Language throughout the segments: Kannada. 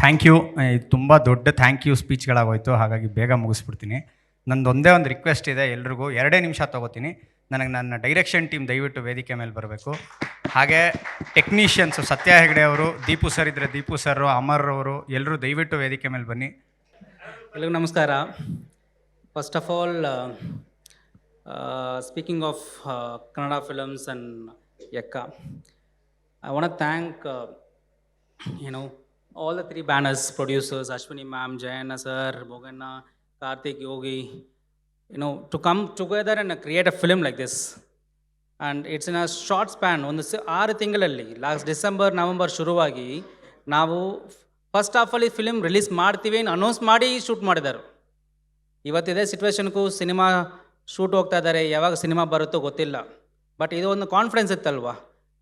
ಥ್ಯಾಂಕ್ ಯು ತುಂಬ ದೊಡ್ಡ ಥ್ಯಾಂಕ್ ಯು ಸ್ಪೀಚ್ಗಳಾಗೋಯ್ತು ಹಾಗಾಗಿ ಬೇಗ ಮುಗಿಸ್ಬಿಡ್ತೀನಿ. ನಂದು ಒಂದೇ ಒಂದು ರಿಕ್ವೆಸ್ಟ್ ಇದೆ ಎಲ್ರಿಗೂ. ಎರಡೇ ನಿಮಿಷ ತೊಗೋತೀನಿ. ನನಗೆ ನನ್ನ ಡೈರೆಕ್ಷನ್ ಟೀಮ್ ದಯವಿಟ್ಟು ವೇದಿಕೆ ಮೇಲೆ ಬರಬೇಕು. ಹಾಗೆ ಟೆಕ್ನಿಷಿಯನ್ಸು ಸತ್ಯ ಹೆಗಡೆ ಅವರು, ದೀಪು ಸರ್ ಇದ್ದರೆ ದೀಪು ಸರ್ ಅಮರ್ ಅವರು ಎಲ್ಲರೂ ದಯವಿಟ್ಟು ವೇದಿಕೆ ಮೇಲೆ ಬನ್ನಿ. ಎಲ್ಲರಿಗೂ ನಮಸ್ಕಾರ. First of all speaking of Kannada films and Ekka I want thank know all the three banners, producers, ashwini ma'am, jayana sir bogana karthik, yogi, you know, to come together and create a film like this. And it's in a short span ಒಂದು ಸ, ಆರು ತಿಂಗಳಲ್ಲಿ ಲಾಸ್ಟ್ ಡಿಸೆಂಬರ್ ನವಂಬರ್ ಶುರುವಾಗಿ ನಾವು ಫಸ್ಟ್ ಹಾಫಲ್ಲಿ ಫಿಲಿಮ್ ರಿಲೀಸ್ ಮಾಡ್ತೀವಿ ಅನೌನ್ಸ್ ಮಾಡಿ ಶೂಟ್ ಮಾಡಿದರು. ಇವತ್ತಿದೆ ಸಿಚುವೇಶನ್ಗೂ ಸಿನಿಮಾ ಶೂಟ್ ಹೋಗ್ತಾ ಇದ್ದಾರೆ, ಯಾವಾಗ ಸಿನಿಮಾ ಬರುತ್ತೋ ಗೊತ್ತಿಲ್ಲ. ಬಟ್ ಇದು ಒಂದು ಕಾನ್ಫಿಡೆನ್ಸ್ ಇತ್ತಲ್ವಾ?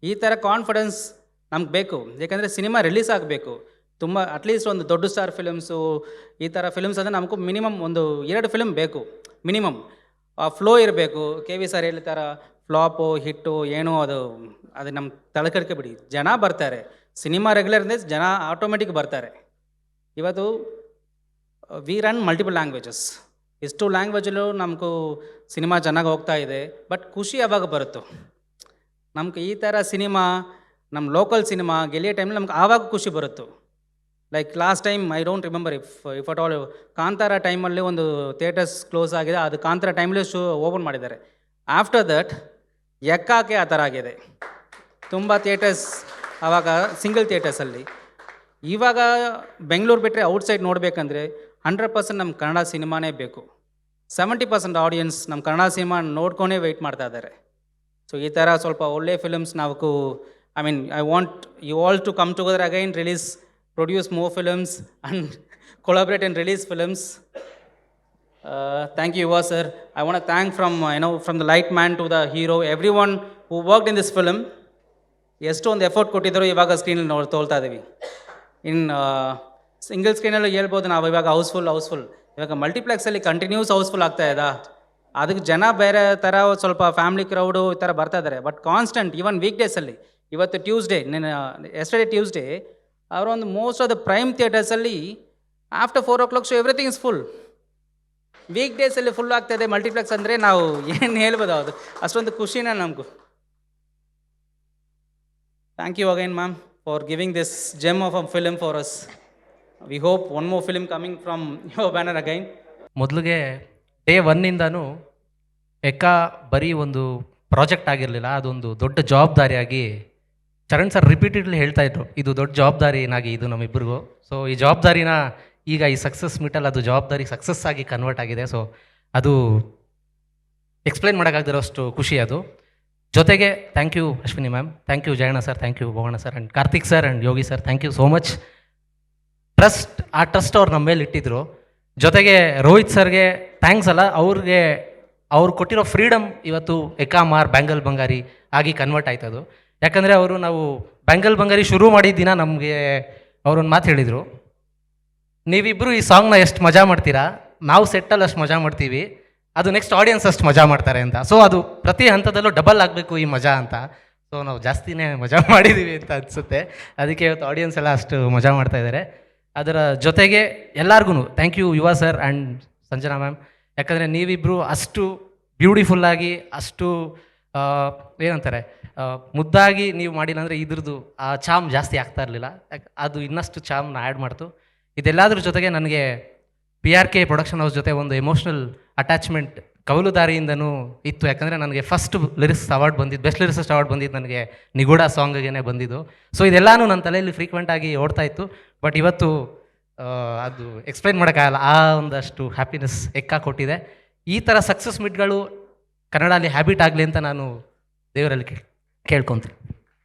ಈ ಥರ ಕಾನ್ಫಿಡೆನ್ಸ್ ನಮ್ಗೆ ಬೇಕು. ಏಕೆಂದರೆ ಸಿನಿಮಾ ರಿಲೀಸ್ ಆಗಬೇಕು. ತುಂಬ ಅಟ್ಲೀಸ್ಟ್ ಒಂದು ದೊಡ್ಡ ಸ್ಟಾರ್ ಫಿಲಮ್ಸು ಈ ಥರ ಫಿಲ್ಮ್ಸ್ ಅಂದರೆ ನಮಗೂ ಮಿನಿಮಮ್ ಒಂದು ಎರಡು ಫಿಲ್ಮ್ ಬೇಕು ಮಿನಿಮಮ್ ಆ ಫ್ಲೋ ಇರಬೇಕು. ಕೆ ವಿ ಸರ್ ಹೇಳ್ತಾರ ಫ್ಲಾಪು ಹಿಟ್ಟು ಏನೋ ಅದು ಅದು ನಮ್ಮ ತಳಕಡಿಕೆ ಬಿಡಿ. ಜನ ಬರ್ತಾರೆ. ಸಿನಿಮಾ ರೆಗ್ಯುಲರ್ ಅಂದರೆ ಜನ ಆಟೋಮೆಟಿಕ್ ಬರ್ತಾರೆ. ಇವತ್ತು ವಿ ರನ್ ಮಲ್ಟಿಪಲ್ ಲ್ಯಾಂಗ್ವೇಜಸ್ ಎಷ್ಟು ಲ್ಯಾಂಗ್ವೇಜಲ್ಲೂ ನಮಗೂ ಸಿನಿಮಾ ಚೆನ್ನಾಗಿ ಹೋಗ್ತಾ ಇದೆ. ಬಟ್ ಖುಷಿ ಯಾವಾಗ ಬರುತ್ತೋ? ನಮ್ಗೆ ಈ ಥರ ಸಿನಿಮಾ ನಮ್ಮ ಲೋಕಲ್ ಸಿನಿಮಾ ಗೆಲಿಯೋ ಟೈಮಲ್ಲಿ ನಮ್ಗೆ ಆವಾಗ ಖುಷಿ ಬರುತ್ತು? Like last time I don't remember if if at all Kantara ಟೈಮಲ್ಲಿ ಒಂದು ಥಿಯೇಟರ್ಸ್ ಕ್ಲೋಸ್ ಆಗಿದೆ, ಅದು ಕಾಂತಾರ ಟೈಮಲ್ಲಿ ಶೂ ಓಪನ್ ಮಾಡಿದ್ದಾರೆ. ಆಫ್ಟರ್ ದಟ್ ಎಕ್ಕಾಕೆ ಆ ಥರ ಆಗಿದೆ. ತುಂಬ ಥಿಯೇಟರ್ಸ್ ಆವಾಗ ಸಿಂಗಲ್ ಥಿಯೇಟರ್ಸಲ್ಲಿ ಇವಾಗ ಬೆಂಗಳೂರು ಬಿಟ್ಟರೆ ಔಟ್ಸೈಡ್ ನೋಡಬೇಕಂದ್ರೆ ಹಂಡ್ರೆಡ್ ಪರ್ಸೆಂಟ್ ನಮ್ಮ ಕನ್ನಡ ಸಿನಿಮಾನೇ ಬೇಕು. ಸೆವೆಂಟಿ ಪರ್ಸೆಂಟ್ ಆಡಿಯನ್ಸ್ ನಮ್ಮ ಕನ್ನಡ ಸಿನಿಮಾ ನೋಡ್ಕೊಂಡೇ ವೆಯ್ಟ್ ಮಾಡ್ತಾ ಇದ್ದಾರೆ. ಸೊ ಈ ಥರ ಸ್ವಲ್ಪ ಒಳ್ಳೆ ಫಿಲಮ್ಸ್ ನಾವು I mean I want you all to come together again release produce more films and collaborate and release films thank you Yuva sir I want thank from you know from the light man to the hero every one who work in this film ಎಷ್ಟೊಂದು ಎಫರ್ಟ್ ಕೊಟ್ಟಿದ್ದರು ಇವಾಗ ಸ್ಕ್ರೀನಲ್ಲಿ ನೋಡಿ ತೋಲ್ತಾ ಇದ್ದೀವಿ ಇನ್ ಸಿಂಗಲ್ ಸ್ಕ್ರೀನಲ್ಲಿ ಹೇಳ್ಬೋದು ನಾವು ಇವಾಗ ಹೌಸ್ಫುಲ್ ಹೌಸ್ಫುಲ್ ಇವಾಗ ಮಲ್ಟಿಪ್ಲೆಕ್ಸಲ್ಲಿ ಕಂಟಿನ್ಯೂಸ್ ಹೌಸ್ಫುಲ್ ಆಗ್ತಾ ಇದೆ? ಅದಕ್ಕೆ ಜನ ಬೇರೆ ಥರ ಸ್ವಲ್ಪ ಫ್ಯಾಮಿಲಿ ಕ್ರೌಡು ಈ ಥರ ಬರ್ತಾ ಇದ್ದಾರೆ ಬಟ್ ಕಾನ್ಸ್ಟೆಂಟ್ ಈವನ್ ವೀಕ್ ಡೇಸಲ್ಲಿ ಇವತ್ತು ಟ್ಯೂಸ್ಡೇ ನಿನ್ನ ಎಸ್ಟರ್ಡೇ ಟ್ಯೂಸ್ಡೇ ಅವರೊಂದು most of the prime ಥಿಯೇಟರ್ಸಲ್ಲಿ after four o'clock so everything is full week ಡೇಸಲ್ಲಿ ಫುಲ್ ಆಗ್ತಾಯಿದೆ ಮಲ್ಟಿಪ್ಲೆಕ್ಸ್ ಅಂದರೆ ನಾವು ಏನು ಹೇಳ್ಬೋದು ಅದು ಅಷ್ಟೊಂದು ಖುಷಿನ ನಮಗೂ. Thank you again ma'am for giving this gem of a film for us we hope one more film coming from your banner again ಮೊದಲಿಗೆ ಡೇ ಒನ್ನಿಂದನೂ ಎಕ್ಕ ಬರೀ ಒಂದು ಪ್ರಾಜೆಕ್ಟ್ ಆಗಿರಲಿಲ್ಲ, ಅದೊಂದು ದೊಡ್ಡ ಜವಾಬ್ದಾರಿಯಾಗಿ ಚರಣ್ ಸರ್ ರಿಪೀಟೆಡ್ಲಿ ಹೇಳ್ತಾ ಇದ್ರು, ಇದು ದೊಡ್ಡ ಜವಾಬ್ದಾರಿ ಏನಾಗಿ ಇದು ನಮ್ಮಿಬ್ಬರಿಗೂ ಸೊ ಈ ಜವಾಬ್ದಾರಿನ ಈಗ ಈ ಸಕ್ಸಸ್ ಮೀಟಲ್ಲಿ ಅದು ಜವಾಬ್ದಾರಿ ಸಕ್ಸಸ್ ಆಗಿ ಕನ್ವರ್ಟ್ ಆಗಿದೆ. ಸೊ ಅದು ಎಕ್ಸ್ಪ್ಲೈನ್ ಮಾಡೋಕ್ಕಾಗದಿರೋ ಅಷ್ಟು ಖುಷಿ ಅದು. ಜೊತೆಗೆ thank you Ashwini ma'am thank you Jayanna sir thank you Bhavana sir and Karthik sir and Yogi sir thank you so much trust ಆ ಟ್ರಸ್ಟ್ ಅವ್ರು ನಮ್ಮ ಮೇಲೆ ಇಟ್ಟಿದ್ರು. ಜೊತೆಗೆ ರೋಹಿತ್ ಸರ್ಗೆ ಥ್ಯಾಂಕ್ಸ್ ಅಲ್ಲ, ಅವ್ರಿಗೆ, ಅವ್ರು ಕೊಟ್ಟಿರೋ ಫ್ರೀಡಮ್ ಇವತ್ತು ಎಕಾಮಾರ್ ಬ್ಯಾಂಗಲ್ ಬಂಗಾರಿ ಆಗಿ ಕನ್ವರ್ಟ್ ಆಯ್ತದು. ಯಾಕಂದರೆ ಅವರು ನಾವು ಬ್ಯಾಂಗಲ್ ಬಂಗಾರಿ ಶುರು ಮಾಡಿದ ದಿನ ನಮಗೆ ಅವರೊಂದು ಮಾತು ಹೇಳಿದರು. ನೀವಿಬ್ಬರು ಈ ಸಾಂಗ್ನ ಎಷ್ಟು ಮಜಾ ಮಾಡ್ತೀರಾ? ನಾವು ಸೆಟ್ಟಲ್ಲಿ ಅಷ್ಟು ಮಜಾ ಮಾಡ್ತೀವಿ. ಅದು ನೆಕ್ಸ್ಟ್ ಆಡಿಯನ್ಸ್ ಅಷ್ಟು ಮಜಾ ಮಾಡ್ತಾರೆ ಅಂತ. ಸೊ ಅದು ಪ್ರತಿ ಹಂತದಲ್ಲೂ ಡಬಲ್ ಆಗಬೇಕು ಈ ಮಜಾ ಅಂತ. ಸೊ ನಾವು ಜಾಸ್ತಿನೇ ಮಜಾ ಮಾಡಿದ್ದೀವಿ ಅಂತ ಅನಿಸುತ್ತೆ. ಅದಕ್ಕೆ ಇವತ್ತು ಆಡಿಯನ್ಸ್ ಎಲ್ಲ ಅಷ್ಟು ಮಜಾ ಮಾಡ್ತಾ ಇದ್ದಾರೆ ಅದರ ಜೊತೆಗೆ ಎಲ್ಲರಿಗೂ thank you Yuva sir and Sanjana ma'am ಯಾಕಂದರೆ ನೀವಿಬ್ಬರು ಅಷ್ಟು ಬ್ಯೂಟಿಫುಲ್ಲಾಗಿ ಅಷ್ಟು ಏನಂತಾರೆ? ಮುದ್ದಾಗಿ ನೀವು ಮಾಡಿಲ್ಲ ಅಂದರೆ ಇದ್ರದ್ದು ಆ ಚಾಮ್ ಜಾಸ್ತಿ ಆಗ್ತಾ ಇರಲಿಲ್ಲ. ಅದು ಇನ್ನಷ್ಟು ಚಾಮ್ನ ಆ್ಯಡ್ ಮಾಡ್ತು. ಇದೆಲ್ಲದ್ರ ಜೊತೆಗೆ ನನಗೆ P R K production house ಜೊತೆ ಒಂದು ಎಮೋಷ್ನಲ್ ಅಟ್ಯಾಚ್ಮೆಂಟ್ ಕವಲುದಾರಿಯಿಂದನೂ ಇತ್ತು. ಯಾಕಂದರೆ ನನಗೆ ಫಸ್ಟ್ ಲಿರಿಕ್ಸ್ ಅವಾರ್ಡ್ ಬಂದಿದ್ದು ಬೆಸ್ಟ್ ಲಿರಿಕ್ಸ್ ಅವಾರ್ಡ್ ಬಂದಿದ್ದು ನನಗೆ ನಿಗೂಢ ಸಾಂಗಿಗೆ ಬಂದಿದ್ದು. ಸೊ ಇದೆಲ್ಲನೂ ನನ್ನ ತಲೆಯಲ್ಲಿ ಫ್ರೀಕ್ವೆಂಟಾಗಿ ಓಡ್ತಾ ಇತ್ತು. ಬಟ್ ಇವತ್ತು ಅದು ಎಕ್ಸ್ಪ್ಲೈನ್ ಮಾಡೋಕ್ಕಾಗಲ್ಲ. ಆ ಒಂದಷ್ಟು ಹ್ಯಾಪಿನೆಸ್ ಎಕ್ಕ ಕೊಟ್ಟಿದೆ. ಈ ಥರ ಸಕ್ಸಸ್ ಮೀಟ್ಗಳು ಕನ್ನಡಲ್ಲಿ ಹ್ಯಾಬಿಟ್ ಆಗಲಿ ಅಂತ ನಾನು ದೇವರಲ್ಲಿ ಕೇಳ್ ಕೇಳ್ಕೊತೀನಿ.